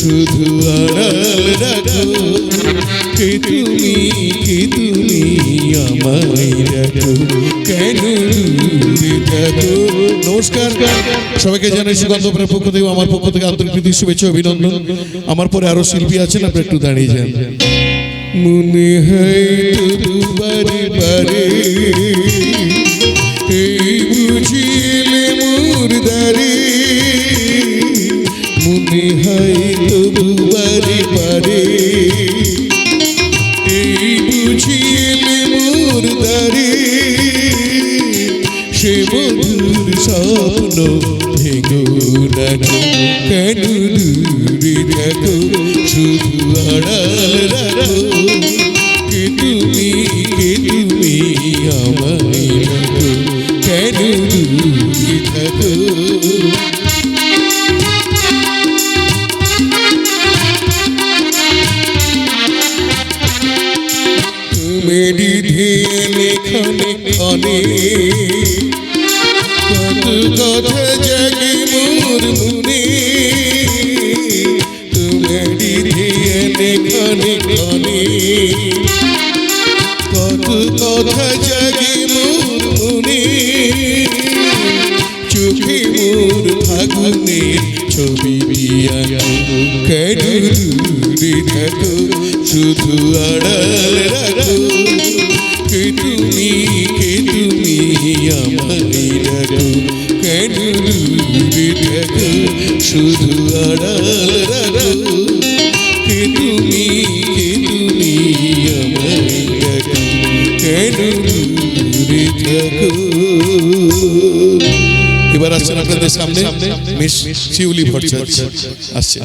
শুধু আড়াল রাখো, কে তুমি কে তুমি আমায় রাখো, কেন নমস্কার। সবাইকে জানাই সুগন্ধপুরের পক্ষ থেকে, আমার পক্ষ থেকে আন্তরিক প্রীতি, শুভেচ্ছা, অভিনন্দন। আমার পরে আরও শিল্পী আছেন, আপনি একটু দাঁড়িয়ে যান। মনে হয় তো দুবারে বারে এই বুঝিলে মনে হয় তো দুবারে বারে এই বুঝিলে মোর দারে সে মধুর স্বপ্ন ভেঙো রাখো কেন? দূরে থাকো শুধু আড়াল রাখো। মেরি ধিয়ে ক্ষণে ক্ষণে কত কথা জাগে মোর মনে। মেরি ধিয়ে ক্ষণে ক্ষণে কত কথা মনে। চোখে মোর ফাগুনের ছবি দিয়া কেন দূরে থাকো? শুধু আড়াল রাখো। দূরে থাকো শুধু আড়াল রাখো। কে তুমি কে এবার আসছেন আপনাদের সামনে, মিস শিউলি ভট্টাচার্য। আসছে।